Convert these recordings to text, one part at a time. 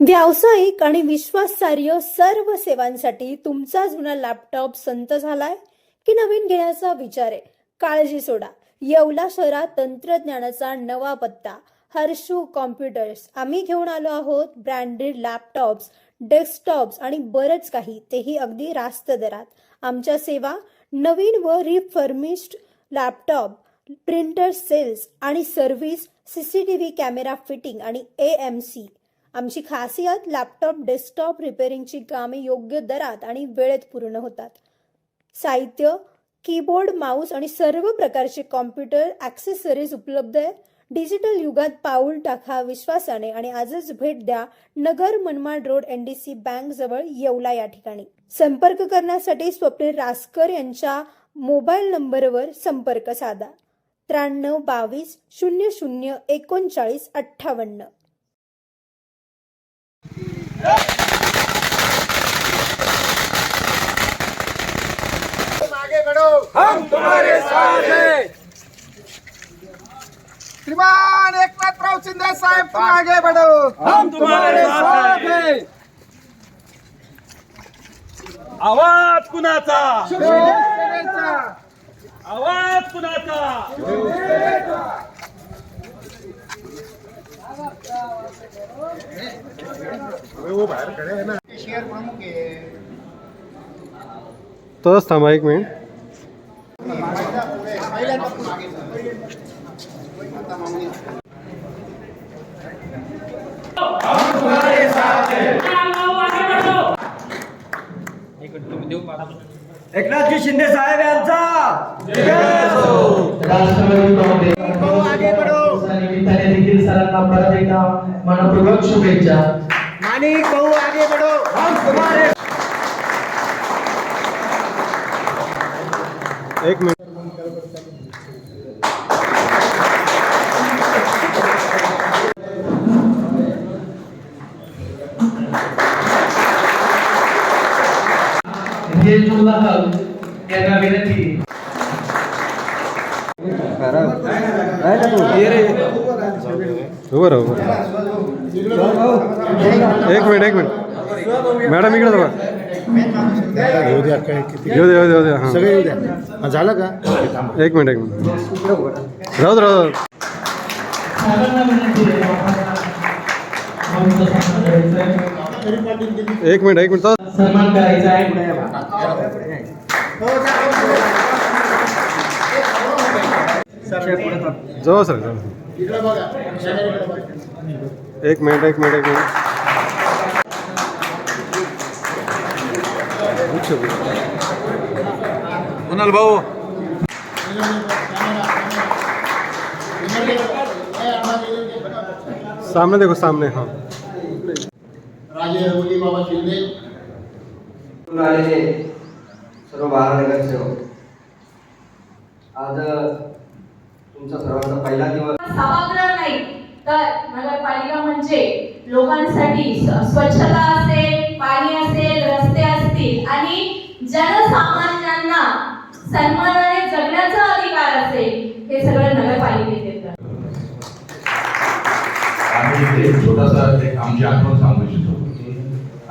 व्यावसायिक आणि विश्वासार्ह सर्व सेवांसाठी तुमचा जुना लॅपटॉप संत झालाय? की नवीन घेण्याचा विचार आहे? काळजी सोडा. येवला शहरात तंत्रज्ञानाचा नवा पत्ता. हर्षू कॉम्प्युटर्स. आम्ही घेऊन आलो आहोत ब्रँडेड लॅपटॉप्स डेस्कटॉप्स आणि बरंच काही. तेही अगदी रास्त दरात. आमच्या सेवा नवीन व रिफर्मिश्ड लॅपटॉप प्रिंटर सेल्स आणि सर्व्हिस सीसीटीव्ही कॅमेरा फिटिंग आणि ए एम सी आमची खासियत लॅपटॉप डेस्कटॉप रिपेअरिंगची कामे योग्य दरात आणि वेळेत पूर्ण होतात. साहित्य कीबोर्ड माऊस आणि सर्व प्रकारचे कॉम्प्युटर ॲक्सेसरीज उपलब्ध आहे. डिजिटल युगात पाऊल टाका विश्वासाने आणि आजच भेट द्या Nagar Manmad road N D C bank जवळ येवला या ठिकाणी. संपर्क करण्यासाठी स्वप्नील रासकर यांच्या मोबाईल नंबरवर संपर्क साधा. त्र्याण्णव बावीस शून्य शून्य एकोणचाळीस अठ्ठावन्न आगे बढ़ो हम तुम्हारे साथ हैं। श्रीमान एकनाथराव शिंदे साहेब तुम आगे बढ़ो। हम तुम्हारे साथ हैं। आवाज कुणाचा. आवाज कुणाचा? शेअर प्रमुख आहे तोच थांबा एक मिनिट. एकनाथजी शिंदे साहेब यांचा. राष्ट्रवादी काँग्रेस भाऊ आगे बढ़ो निमित्ताने देखील सरांना परत एकदा मनपूर्वक शुभेच्छा माणिक भाऊ आगे बढ़ो. हम तुम्हारे एक मिनिट. हे जुल्लाह यांना विनंती उभं राहू एक मिनिट एक मिनिट. मॅडम इकडे बघा येऊ द्या काय किती येऊ दे येऊ येऊ हां सगळे येऊ द्या हा, झालं का एक मिनिट एक मिनिट. राहू दे राहू एक मिनिट एक मिनिट. सन्मान करायचा आहे जवळ सर जवळ इकडे बघा कॅमेऱ्याकडे बघा. एक मिनिट एक मिनिट एक मिनिट. कुणाल भाऊ सामने देखो सामने हाँ राजे रघुजी बाबा शिंदे आलेले सर्व बारा नगरसेवक आज तुमचा सर्वांचा पहिला दिवस. सभागृह नाही तर नगरपालिका म्हणजे लोकांसाठी स्वच्छता असेल पाणी असेल रस्ते असतील आणि जनसामान्यांना सन्मानाने जगण्याचा अधिकार असेल हे सगळं नगरपालिकेत येतं. आम्ही इथे छोटासा एक आमची आठवण सांगू इच्छितो.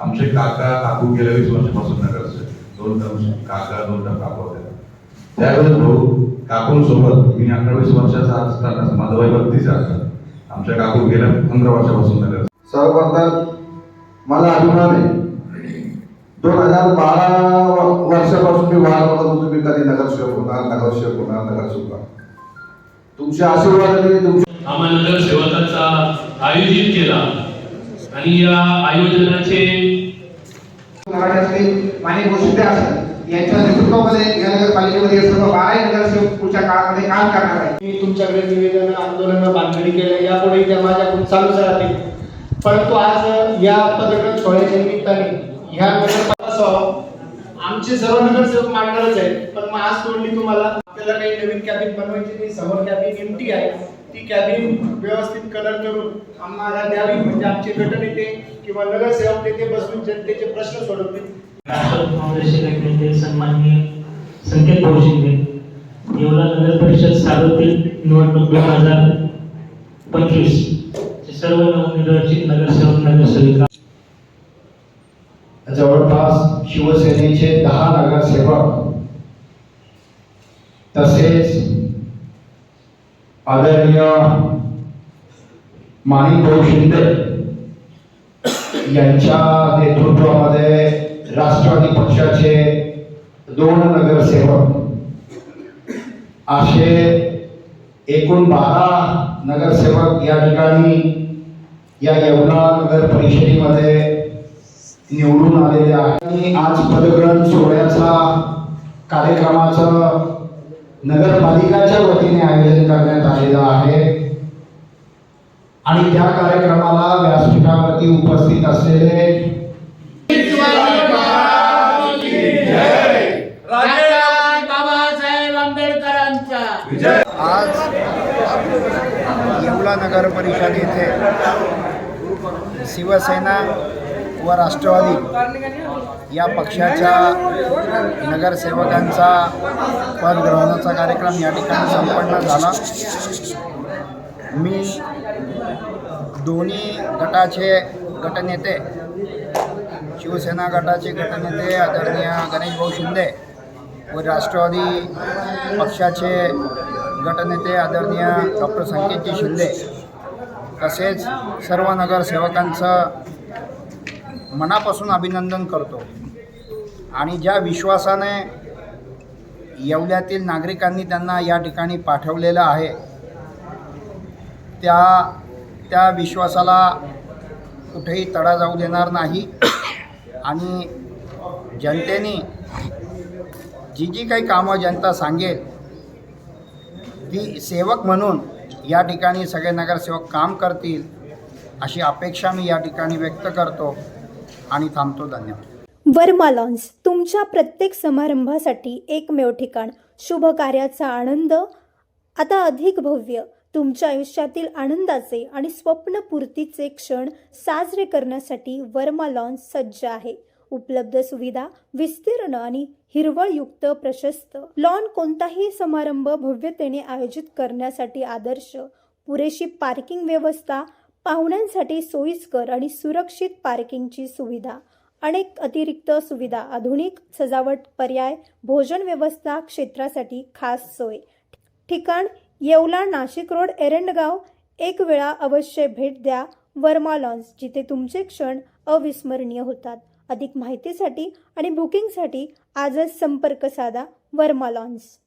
आमचे काका काकू गेल्या वीस वर्षापासून नगरचे. दोन टर्म काका दोन टर्म काकू होते. त्यावेळेस भाऊ काकूंसोबत मी अठरा वीस वर्षाचा असताना माझं वय बत्तीस आहे. आमच्या काकू गेल्या पंधरा वर्षापासून नगर सर्वप्रथम मला अभिमान आहे. दोन हजार बारा वर्षापासून मी वाढ होतो मी कधी नगरसेवक होणार नगरसेवक होणार नगरसेवक होणार. तुमच्या आशीर्वादाने तुमच्या आम्हा नगरसेवकाचा आयोजित केला. आणि या आयोजनाचे यांच्या नेतृत्वामध्ये नगरपालिकेमध्ये सर्व बारा नगरसेवक पुढच्या काळामध्ये काम करणार आहे. मी तुमच्याकडे निवेदन आंदोलन बांधणी केलं यापुढे त्या माझ्याकडून चालूच राहतील. परंतु आज या पदग्रहण सोहळ्याच्या निमित्ताने ह्या नगरपालिका आमचे सर्व नगरसेवक मांडणारच आहेत. पण मग आज तोडली तुम्हाला आपल्याला काही नवीन कॅबिन बनवायची नाही समोर कॅबिन एमटी आहे. ती कॅबिन व्यवस्थित कलर करून आम्हाला द्यावी म्हणजे आमचे गटनेते किंवा नगरसेवक नेते बसून जनतेचे प्रश्न सोडवतील. राष्ट्रवादी काँग्रेसचे नेते सन्माननीय संकेत भाऊ शिंदे येवला नगर परिषद सार्वत्रिक निवडणूक दोन हजार पंचवीस. सर्व नवनिर्वाचित नगरसेवक नगरसेविका. जवळपास शिवसेनेचे दहा नगरसेवक. तसेच आदरणीय माणिक भाऊ शिंदे यांच्या नेतृत्वामध्ये राष्ट्रवादी पक्षाचे दोन नगरसेवक असे एकूण बारा नगरसेवक या ठिकाणी या यवना नगर परिषदेमध्ये निवडून आलेले आहे आणि आज पदग्रहण सोहळ्याचा कार्यक्रमाचं नगरपालिकाच्या वतीने आयोजन करण्यात आलेलं आहे. आणि त्या कार्यक्रमाला व्यासपीठावरती उपस्थित असलेले येवला नगर परिषद येथे शिवसेना व राष्ट्रवादी या पक्षाच्या नगरसेवकांचा पदग्रहणाचा कार्यक्रम या ठिकाणी संपन्न झाला. मी दोन्ही गटाचे गटनेते शिवसेना गटाचे गटनेते आदरणीय गणेशभाऊ शिंदे व राष्ट्रवादी पक्षाचे गटनेते आदरणीय डॉक्टर संकेतजी शिंदे तसेच सर्व नगरसेवकांचं मनापासून अभिनंदन करतो. आणि ज्या विश्वासाने येवल्यातील नागरिकांनी त्यांना या ठिकाणी पाठवलेलं आहे त्या त्या विश्वासाला कुठेही तडा जाऊ देणार नाही. आणि जनतेने जी जी काही कामं जनता सांगेल ती सेवक म्हणून या ठिकाणी सगळे नगरसेवक काम करतील अशी अपेक्षा मी या ठिकाणी व्यक्त करतो आणि थांबतो. धन्यवाद. वर्मा लॉन्स तुमच्या प्रत्येक समारंभासाठी एकमेव ठिकाण. शुभ कार्याचा आनंद. आता अधिक भव्य. तुमच्या आयुष्यातील आनंदाचे आणि स्वप्नपूर्तीचे क्षण साजरे करण्यासाठी वर्मा लॉन्स सज्ज आहे. उपलब्ध सुविधा विस्तीर्ण आणि हिरवळयुक्त प्रशस्त. लॉन कोणताही समारंभ भव्यतेने आयोजित करण्यासाठी आदर्श. पुरेशी पार्किंग व्यवस्था पाहुण्यांसाठी सोयीस्कर आणि सुरक्षित पार्किंगची सुविधा. अनेक अतिरिक्त सुविधा आधुनिक सजावट पर्याय भोजन व्यवस्था क्षेत्रासाठी खास सोय. ठिकाण येवला नाशिक रोड एरंडगाव. एक वेळा अवश्य भेट द्या वर्मा लॉन्स जिथे तुमचे क्षण अविस्मरणीय होतात. अधिक माहितीसाठी आणि बुकिंगसाठी आजच संपर्क साधा वर्मा लॉन्स.